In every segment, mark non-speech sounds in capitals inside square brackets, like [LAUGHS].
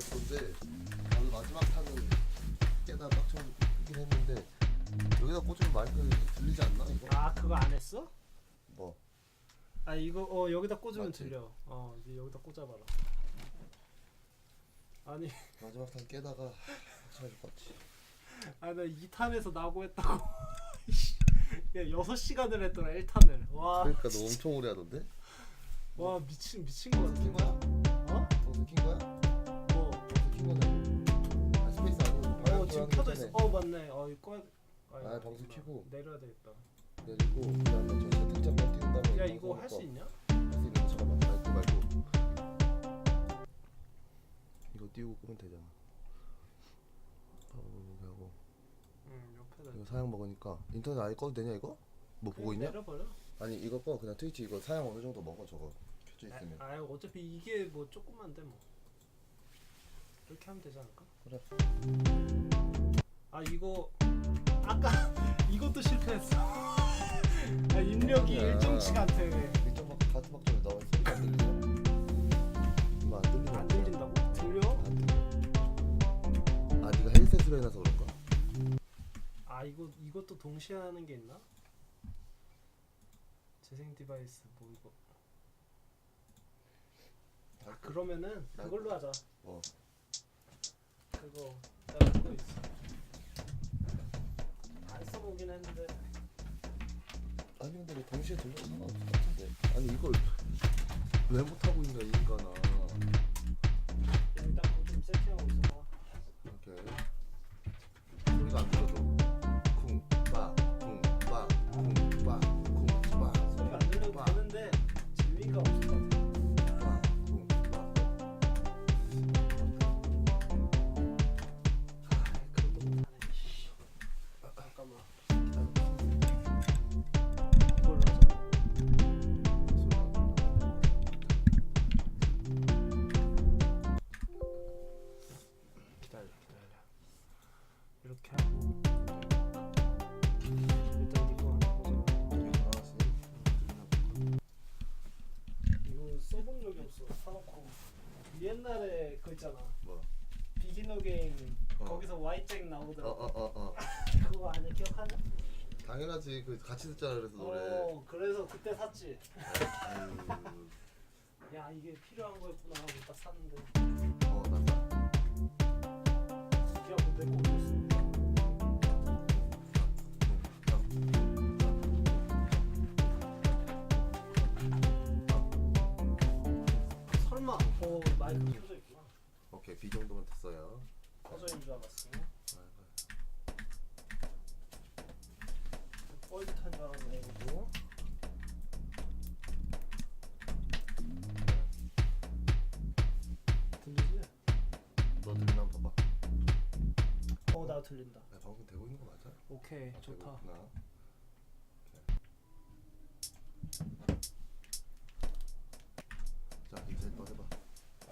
건데 오늘 마지막 타는 깨다 빡쳐서 끄긴 했는데 여기다 꽂으면 마이크 들리지 않나 이거? 아 그거 안 했어? 뭐? 아 이거 어 여기다 꽂으면 맞지? 들려. 어 이제 여기다 꽂아봐라. 아니 [LAUGHS] 마지막 탄 깨다가 빡쳐서 빡치 아나 2탄에서 나고 했다고. [LAUGHS] 야 6시간을 했더라 1탄을. 와, 그러니까 너 엄청 오래 하던데? 와 미친 미친 거킨 같아. 거야? 어? 방송 킨 거야? 켜져 거 있어. 있잖아. 어 맞네. 어 이거 꺼야. 아, 이거 방송 그렇구나. 켜고. 내려야 되겠다. 내리고 그다음에 저 채팅창만 띄운 다음에 야 이거 할수 꺼. 있냐? 할수 있는 거 잠깐만 마이크 말고 이거 띄우고 끄면 되잖아 이렇게 하고 응 옆에다. 이거 사양 먹으니까 인터넷 아예 꺼도 되냐 이거? 뭐 보고 있냐? 내려버려. 아니 이거 꺼 그냥 트위치 이거 사양 어느 정도 먹어 저거 켜져 있으면 아, 아 어차피 이게 뭐 조금만데 뭐. 이렇게 하면 되지 않을까? 그래 아 이거 아까 [LAUGHS] 이것도 실패했어. 아, 입력이 아니야. 일정치가 않대. 일정 막 가트 박점에 나와 소리가 안 들리냐? 이거 안 들리냐? 안 들린다고? 들려? 안 들려 아 네가 헤드셋으로 해놔서 그런가? 아 이거 이것도 동시에 하는 게 있나? 재생 디바이스 뭐 이거. 아 그러면은 나- 그걸로 하자. 뭐? 그거 나그 했는데. 아니 근데 왜 동시에 들려도 상관없을 것 같은데 아니 이걸 왜 못하고 있잖아. 뭐? 비기너 게임 어. 거기서 와이잭 나오더라. 고 어어어어 [LAUGHS] 그거 아니야 기억하냐? 당연하지 그 같이 듣잖아 그래서 노래 어 그래서 그때 샀지. 아유 야 이게 필요한 거였구나 하고 딱 샀는데 어 나 기억 내고 올렸어. 설마 어 마이크 켜져 있구나. 오케이 B 정도면 됐어요 있는 줄 알았어. 뻘짓한 줄 알았네 이거. 들리지? 너 들리나 한번 봐봐 어 나 들린다. 야, 방송 되고 있는 거 맞아? 오케이 아, 좋다. 있구나. 자 이제 너 해봐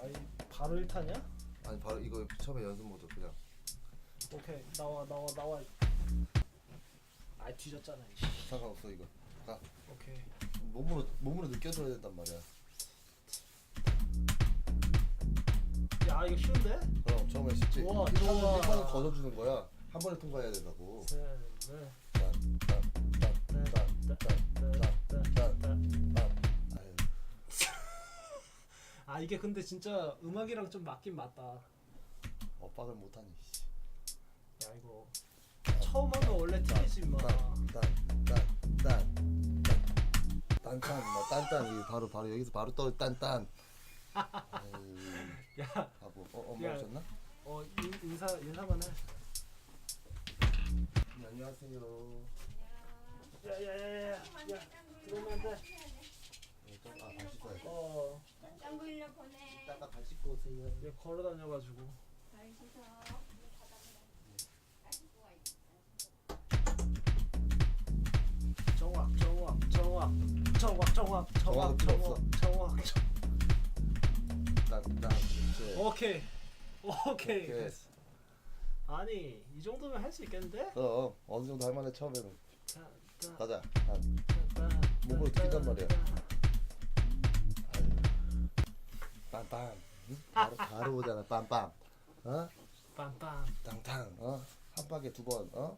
아이 바로 1탄이야? 아니 바로 이거 처음에 연습 모드 그냥 오케이 나와 나와 나와. 아 뒤졌잖아. 이씨. 상관없어 이거 가 오케이. 몸으로 몸으로 느껴줘야 된단 말이야 야 이거 쉬운데? 그럼 처음에 쉽지 우와, 이거는 좋아. 1번은 걷어주는 거야 한 번에 통과해야 된다고 셋, 넷, 딴딴 아 이게 근데 진짜 음악이랑 좀 맞긴 맞다. 엇박을 못하니 씨. 야 이거 처음 하면 원래 틀리지 마. 딴딴딴딴 딴딴 뭐 딴딴 이거 바로 바로 여기서 바로 떠 딴딴 [LAUGHS] 야, 바보 어 엄마 야. 오셨나? 어 인, 인사 인사만 해. 네, 안녕하세요 야야야야, 야 들어오면 안 돼. 아, 발 씻어야 돼. 어, 땀 흘려 보내. 이따가 발 씻고 오세요. 얘 걸어 다녀가지고. 잘 씻어. 정확, 정확, 정확, 정확, 정확, 정확, 정확은 필요 정확, 정확. 딴, 딴, 이제. 오케이, 오케이. 오케이. 됐어. 아니 이 정도면 할 수 있겠는데? 그럼 어느 정도 할 만해 처음에는. 자, 자, 가자. 한. 자, 뛰단 말이야. 응? 바로 바로 오잖아 빰빰 어 빰빰. 탕탕 어한 박에 두번 어?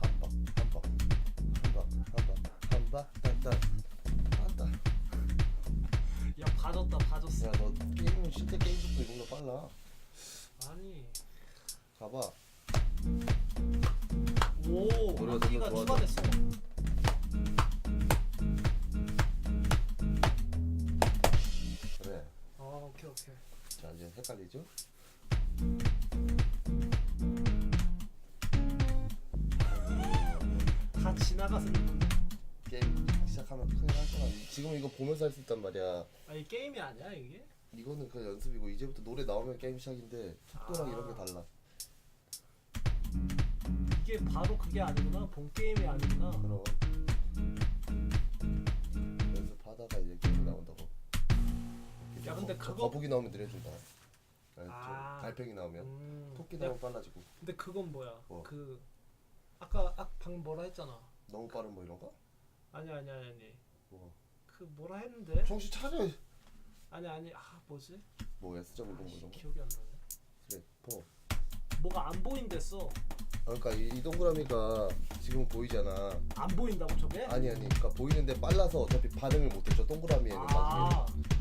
어한박한박한박한박 딴딴 딴딴 야 봐줬다 봐줬어. 야너 게임 실제 게임 속도 이거보다 빨라 아니. 가봐 오. 노래가 추가됐어. 오케이 오케이. 자 이제 헷갈리죠? 다 지나가서. 게임 시작하면 큰일 날 거야 지금 이거 보면서 할 수 있단 말이야 아니 게임이 아니야 이게? 이거는 그냥 연습이고 이제부터 노래 나오면 게임 시작인데 속도랑 아. 이런 게 달라 이게 바로 그게 아니구나. 본 게임이 아니구나. 그럼 근데 거- 그거- 거북이 나오면 느려준다 알죠? 아. 달팽이 나오면 음. 토끼 야, 나오면 빨라지고 근데 그건 뭐야? 뭐? 그 아까 아, 방금 뭐라 했잖아. 너무 빠른 뭐 이런 거? 아니 아니 아니 아니. 뭐 그 뭐라 했는데? 정신 차려 아니 아니 아 뭐지? 뭐 S.10 뭐 아씨, 이런 거? 기억이 안 나네. 그래 포 뭐가 안 보인댔어. 그러니까 이, 이 동그라미가 지금 보이잖아 안 보인다고 저게? 아니 아니 그러니까 보이는데 빨라서 어차피 반응을 못했죠 동그라미에는 아, 나중에 그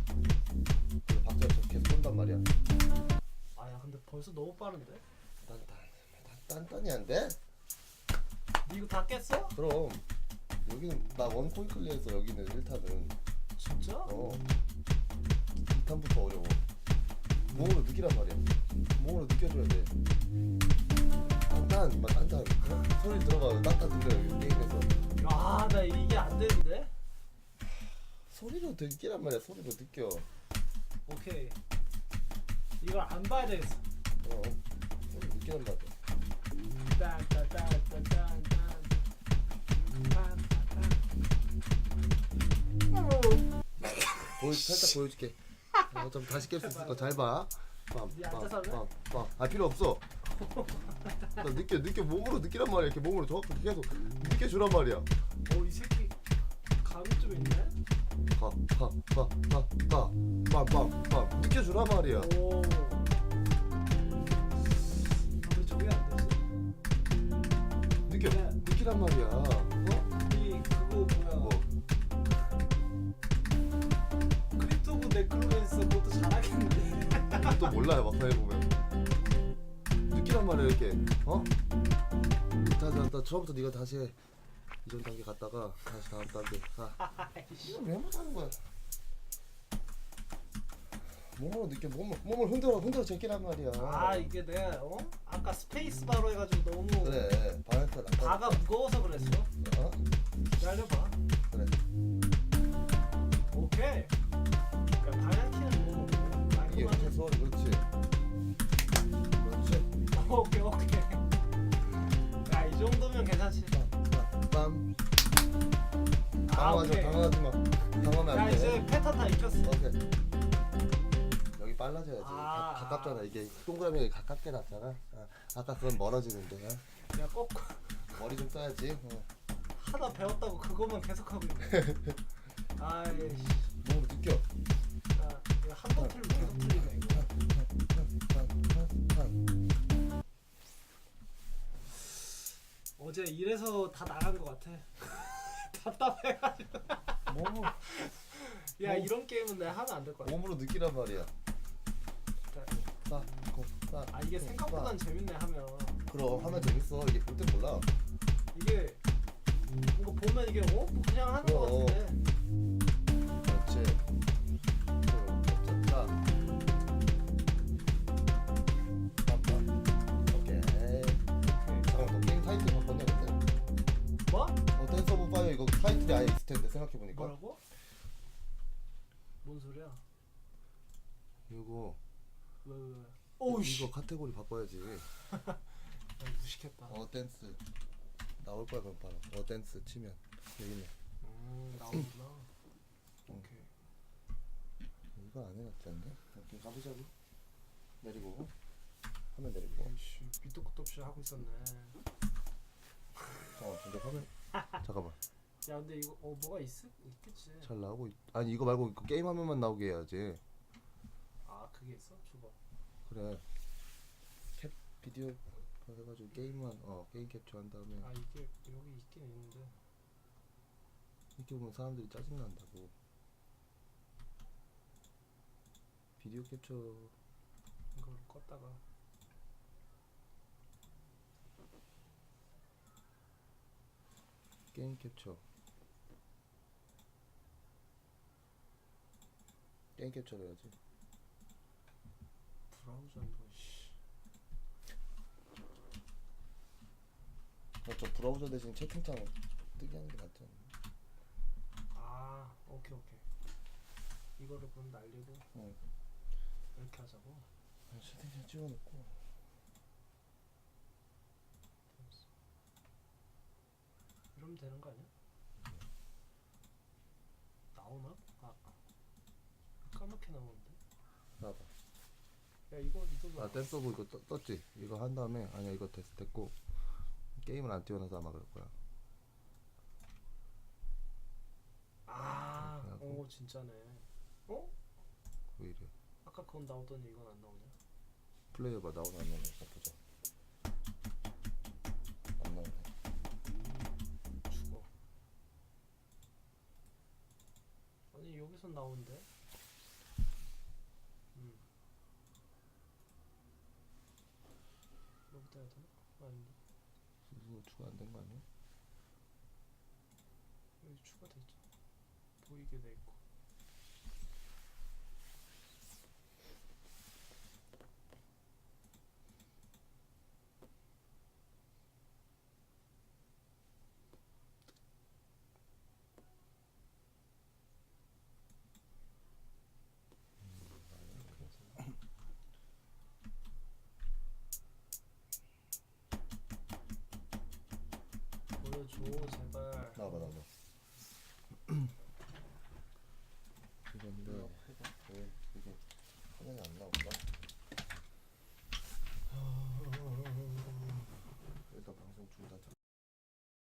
쏜단 말이야 아야 근데 벌써 너무 빠른데? 딴딴 딴딴이 안 돼? 니 이거 다 깼어? 그럼 여기는 나 원코인 클리어해서 여기는 1탄은 진짜? 어 2탄부터 어려워 몸으로 느끼란 말이야 몸으로 느껴줘야 돼 딴딴 막 딴딴 어? 소리 들어가 딴딴 들려 여기 게임에서 아나 이게 안 되는데? 소리로 느끼란 말이야 소리로 느껴 오케이. 이걸 안 봐야 되겠어. 어 소리 느끼란 말이야 딴딴딴딴딴딴. 보여 살짝 보여줄게 어, 좀 다시 깰 수 있을 거잘봐 네 앉아서 할래? 빰빰빰빰 아 필요 없어 나 느껴 느껴 몸으로 느끼란 말이야 이렇게 몸으로 정확히 계속 느껴 주란 말이야 오이 새끼 감이 좀 있네. 가가가가가 빰빰빰 느껴주란 말이야 오. 근데 저게 안 되지? 느껴 네. 느끼란 말이야 어? 이 그거 뭐야? 뭐 크립토 오브 네크로맨서 그것도 잘하겠는데. 또 몰라요 막상 해보면 느끼란 말이야 이렇게 어? 자 자 나 처음부터 네가 다시 해 이전 단계 갔다가 다시 다음 단계 가 이걸 왜 못하는 거야 몸으로 느껴 몸을, 몸을 흔들어 흔들어 제끼란 말이야 아 이게 내가 어? 아까 스페이스 바로 해가지고 너무 그래 바이트 바가 무거워서 그랬어. 당황하지 오케이. 마 당황하지 마 당황하면 야 안 돼 이제 패턴 다 익혔어. 오케이 여기 빨라져야지 아. 가, 가깝잖아 이게 동그라미 가깝게 놨잖아 아, 아까 그건 멀어지는데 어? 야꼭 머리 좀 써야지 어. 하나 배웠다고 그것만 계속 하고 있네. [LAUGHS] 아이 몸으로 느껴 야 이거 한번 틀리고 계속 틀리네 이거. 어제 이래서 다 나간 것 같아. 답답해가지고. 몸으로, [LAUGHS] 야 뭐? 이런 게임은 내가 하면 안 될 것 같아. 몸으로 느끼란 말이야 싸, 고, 싸, 아 이게 고, 생각보단 재밌네 하면. 싸. 그럼 하면 재밌어 이게 볼때 몰라 이게 이거 보면 이게 어 그냥 하는 것 그럼. 같은데. 타이틀이 아예 있을 텐데 생각해 보니까 뭐라고? 뭔 소리야? 이거 왜 왜? 왜? 오우 씨. 이거 카테고리 바꿔야지 야, [LAUGHS] 무식했다. 어 댄스 나올 거야 그럼 바로 어 댄스 치면 여기 있네 음 나오구나. 오케이. 이거 안 해놨지 않나? 이렇게 가보자고 내리고 화면 내리고 오이씨 밑도 끝도 없이 하고 있었네. 어 근데 화면 잠깐만 야 근데 이거 어 뭐가 있 있겠지. 잘 나오고 있... 아니 이거 말고 이거 게임 화면만 나오게 해야지. 아 그게 있어? 줘봐. 그래. 캡 비디오 해가지고 게임만 어 게임 캡처한 다음에. 아 이게 여기 있긴 있는데. 이렇게 보면 사람들이 짜증 난다고. 비디오 캡처. 이걸 껐다가. 게임 캡처 게임 캡처를 해야지 브라우저 이거 씨. 어, 저 브라우저 대신 채팅창 뜨게 하는 게 낫지 않나? 아 오케이 오케이. 이거를 그럼 날리고 응. 이렇게 하자고. 채팅창 찍어놓고. 이러면 되는 거 아니야? 나오나? 아 까맣게 나오는데. 나봐 야 이거 이거 아 댄서브 이거 떠, 떴지? 이거 한 다음에 아니야 이거 됐, 됐고 게임을 안 띄워놔서 아마 그럴 거야 아, 그래갖고. 오 진짜네. 어? 왜 이래 아까 그건 나오더니 이건 안 나오냐? 플레이어 봐 나오나 안 나오나 일단 보자 안 나오네 죽어. 아니 여기서 나오는데? 음. 여기다 해야 되나? 아닌데 이거 추가 안 된 거 아니야? 여기 추가됐죠. 보이게 돼 있고. 줘 제발. 나와봐 나와봐. [CLEARS THROAT] 이건데. 이게 화면이 안 나오고